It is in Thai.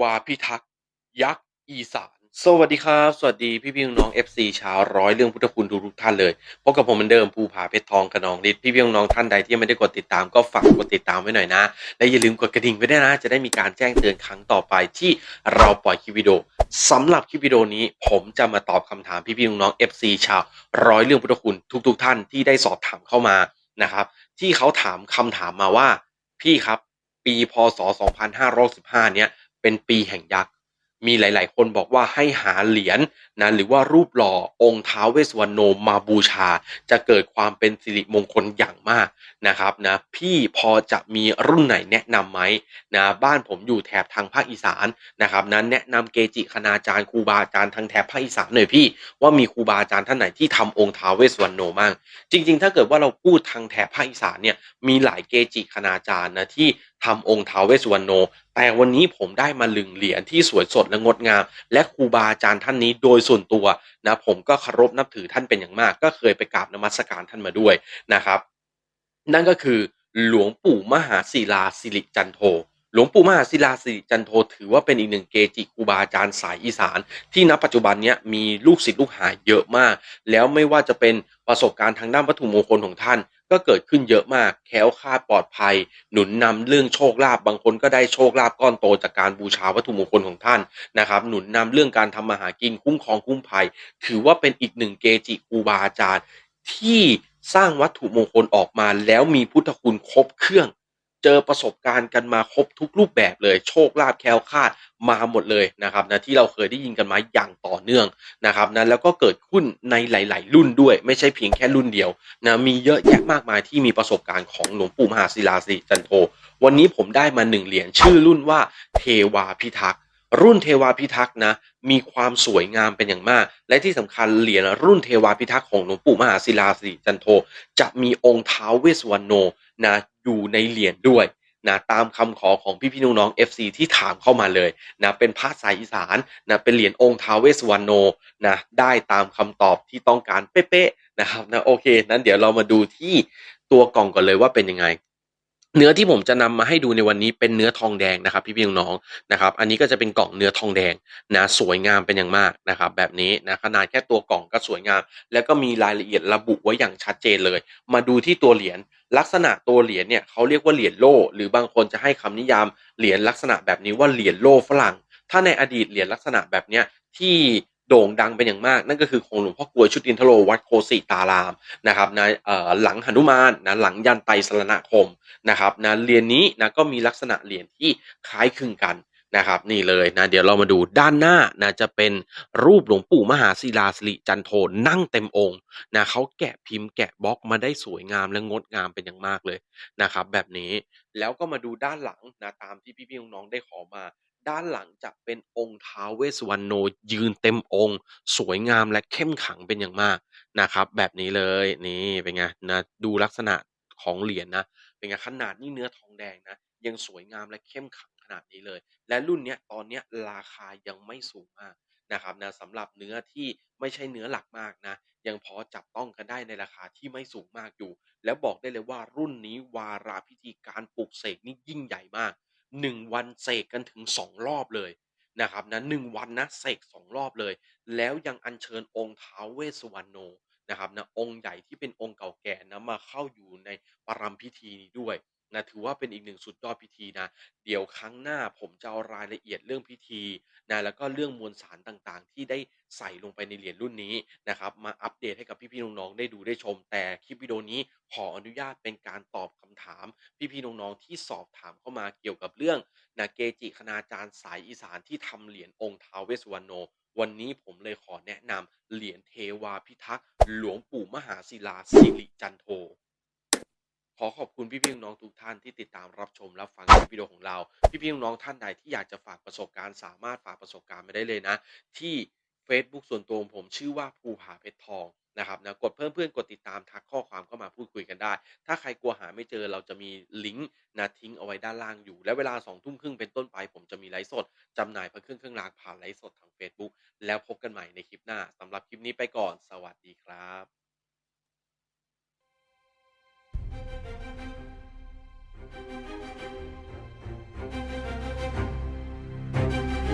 วาพิทักษ์ยักษ์อีสาน สวัสดีครับ สวัสดีพี่พี่น้อง FC ชาวร้อยเรื่องพุทธคุณทุกทุกท่านเลยพบกับผมเหมือนเดิมภูผาเพชรทองขนองฤทธิ์พี่พี่น้องท่านใดที่ไม่ได้กดติดตามก็ฝากกดติดตามไว้หน่อยนะ และอย่าลืมกดกระดิ่งไว้ด้วยนะ จะได้มีการแจ้งเตือนครั้งต่อไปที่เราปล่อยคลิปวิดีโอสำหรับคลิปวิดีโอนี้ผมจะมาตอบคำถามพี่พี่น้อง FC ชาวร้อยเรื่องพุทธคุณทุกทุกท่านที่ได้สอบถามเข้ามานะครับ ที่เขาถามคำถามมาว่าพี่ครับปีพศ 2515 เนี้ย เป็นปีแห่งยักษ์ มีหลาย ๆ คนบอกว่าให้หาเหรียญนะหรือว่ารูปหล่อองค์ท้าวเวสสวรรณโนมาบูชา จะเกิดความเป็นสิริมงคลอย่างมากนะครับนะพี่พอจะมีรุ่นไหนแนะนำไหมนะบ้านผมอยู่แถบทางภาคอีสานนะครับนั้นแนะนำเกจิคณาจารย์ครูบาอาจารย์ทางแถบภาคอีสานหน่อยพี่ ว่ามีครูบาอาจารย์ท่านไหนที่ทำองค์ท้าวเวสสวรรณโนมั่งจริง ๆ ถ้าเกิดว่าเราพูดทางแถบภาคอีสานเนี่ยมีหลายเกจิคณาจารย์นะที่ ทำองค์ท้าวเวสสวรรณโน แต่วันนี้ผมได้มาลึงเหรียญที่สวยสดและงดงาม และครูบาอาจารย์ท่านนี้โดยส่วนตัวนะผมก็เคารพนับถือท่านเป็นอย่างมาก ก็เคยไปกราบนมัสการท่านมาด้วยนะครับ นั่นก็คือหลวงปู่มหาศิลาสิริจันโทหลวงปู่มหาศิลาสิริจันโทถือว่าเป็นอีกหนึ่งเกจิครูบาอาจารย์สายอีสาน ที่ณปัจจุบันนี้มีลูกศิษย์ลูกหาเยอะมาก แล้วไม่ว่าจะเป็นประสบการณ์ทางด้านวัตถุมงคลของท่าน ก็เกิดขึ้นเยอะมาก แค้วค่าดปลอดภัย หนุนนำเรื่องโชคลาภบางคนก็ได้โชคลาภก้อนโตจากการบูชาวัตถุมงคลของท่านนะครับ หนุนนำเรื่องการทำมาหากินคุ้มครองคุ้มภัย ถือว่าเป็นอีกหนึ่งเกจิครูบาอาจารย์ที่สร้างวัตถุมงคลออกมาแล้วมีพุทธคุณครบเครื่อง เจอประสบการณ์กันมาครบทุกรูปแบบเลย โชคลาภแคล้วคลาดมาหมดเลยนะครับนะที่เราเคยได้ยินกันมาอย่างต่อเนื่องนะครับนะแล้วก็เกิดขึ้นในหลาย ๆ รุ่นด้วย ไม่ใช่เพียงแค่รุ่นเดียวนะมีเยอะแยะมากมายที่มีประสบการณ์ของหลวงปู่มหาศิลาสิจันโท วันนี้ผมได้มาหนึ่งเหรียญชื่อรุ่นว่าเทวาพิทักษ์รุ่นเทวาพิทักษ์นะมีความสวยงามเป็นอย่างมาก และที่สำคัญเหรียญรุ่นเทวาพิทักษ์ของหลวงปู่มหาศิลาสิจันโท จะมีองค์ท้าวเวสสวรรณโนนะ อยู่ในเหรียญด้วยนะตามคำขอของพี่พี่ๆน้องๆ FC ที่ถามเข้ามาเลยนะเป็นพระสายอีสานนะเป็นเหรียญองค์ท้าวเวสวรรณโนนะได้ตามคำตอบที่ต้องการเป๊ะๆนะครับนะโอเคนั้นเดี๋ยวเรามาดูที่ตัวกล่องก่อนเลยว่าเป็นยังไง เนื้อที่ผมจะนำมาให้ดูในวันนี้เป็นเนื้อทองแดงนะครับพี่พี่น้องๆนะครับ อันนี้ก็จะเป็นกล่องเนื้อทองแดงนะสวยงามเป็นอย่างมากนะครับ แบบนี้นะขนาดแค่ตัวกล่องก็สวยงาม แล้วก็มีรายละเอียดระบุไว้อย่างชัดเจนเลย มาดูที่ตัวเหรียญลักษณะตัวเหรียญเนี่ยเขาเรียกว่าเหรียญโล่หรือบางคนจะให้คำนิยามเหรียญลักษณะแบบนี้ว่าเหรียญโล่ฝรั่ง ถ้าในอดีตเหรียญลักษณะแบบเนี้ยที่ โด่งดังเป็นอย่างมาก นั่นก็คือของหลวงพ่อกลวยชุตินทโลวัดโคสิตารามนะครับนะหลังหนุมานนะหลังยันไตสรณคมนะครับนะเหรียญนี้นะก็มีลักษณะเหรียญที่คล้ายคลึงกันนะครับนี่เลยนะเดี๋ยวเรามาดูด้านหน้านะจะเป็นรูปหลวงปู่มหาศิลาสิริจันโทนั่งเต็มองค์นะเขาแกะพิมพ์แกะบล็อกมาได้สวยงามและงดงามเป็นอย่างมากเลยนะครับแบบนี้แล้วก็มาดูด้านหลังนะตามที่พี่ๆน้องๆได้ขอมา ด้านหลังจะเป็นองค์ท้าวเวสวรรณโนยืนเต็มองค์ สวยงามและเข้มขังเป็นอย่างมากนะครับ แบบนี้เลยนี่เป็นไงนะดูลักษณะของเหรียญนะเป็นไงขนาดนี่เนื้อทองแดงนะยังสวยงามและเข้มขังขนาดนี้เลย และรุ่นเนี้ยตอนเนี้ยราคายังไม่สูงมากนะครับนะสำหรับเนื้อที่ไม่ใช่เนื้อหลักมากนะยังพอจับต้องกันได้ในราคาที่ไม่สูงมากอยู่ แล้วบอกได้เลยว่ารุ่นนี้วาระพิธีการปลุกเสกนี่ยิ่งใหญ่มาก หนึ่งวันเสกกันถึงสองรอบเลยนะครับนะหนึ่งวันนะเสกสองรอบเลย แล้วยังอัญเชิญองค์ท้าวเวสสวรรณโนนะครับนะองค์ใหญ่ที่เป็นองค์เก่าแก่นะมาเข้าอยู่ในปรำพิธีนี้ด้วย นะถือว่าเป็นอีกหนึ่งสุดยอดพิธีนะ เดี๋ยวครั้งหน้าผมจะเอารายละเอียดเรื่องพิธีนะแล้วก็เรื่องมวลสารต่างๆ ที่ได้ใส่ลงไปในเหรียญรุ่นนี้นะครับมาอัปเดตให้กับพี่ๆน้องๆได้ดูได้ชม แต่คลิปวิดีโอนี้ขออนุญาตเป็นการตอบคำถาม พี่ๆน้องๆที่สอบถามเข้ามาเกี่ยวกับเรื่องนะเกจิคณาจารย์สายอีสานที่ทำเหรียญองค์ท้าวเวสุวรรณโนวันนี้ผมเลยขอแนะนำเหรียญเทวาพิทักษ์หลวงปู่มหาศิลาสิริจันโท ขอขอบคุณพี่ๆน้องๆทุกท่านที่ติดตามรับชมรับฟังคลิปวิดีโอของเรา พี่ๆน้องๆท่านใดที่อยากจะฝากประสบการณ์สามารถฝากประสบการณ์มาได้เลยนะ ที่ Facebook ส่วนตัวของผมชื่อว่าภูผาเพชรทองนะครับนะกดเพิ่มเพื่อนกดติดตามทักข้อความเข้ามาพูดคุยกันได้ ถ้าใครกลัวหาไม่เจอเราจะมีลิงก์นะทิ้งเอาไว้ด้านล่างอยู่ และเวลาสองทุ่มครึ่งเป็นต้นไป ผมจะมีไลฟ์สดจำหน่ายพระเครื่องเครื่องรางผ่านไลฟ์สดทาง Facebook แล้วพบกันใหม่ในคลิปหน้าสำหรับคลิปนี้ไปก่อน สวัสดีครับ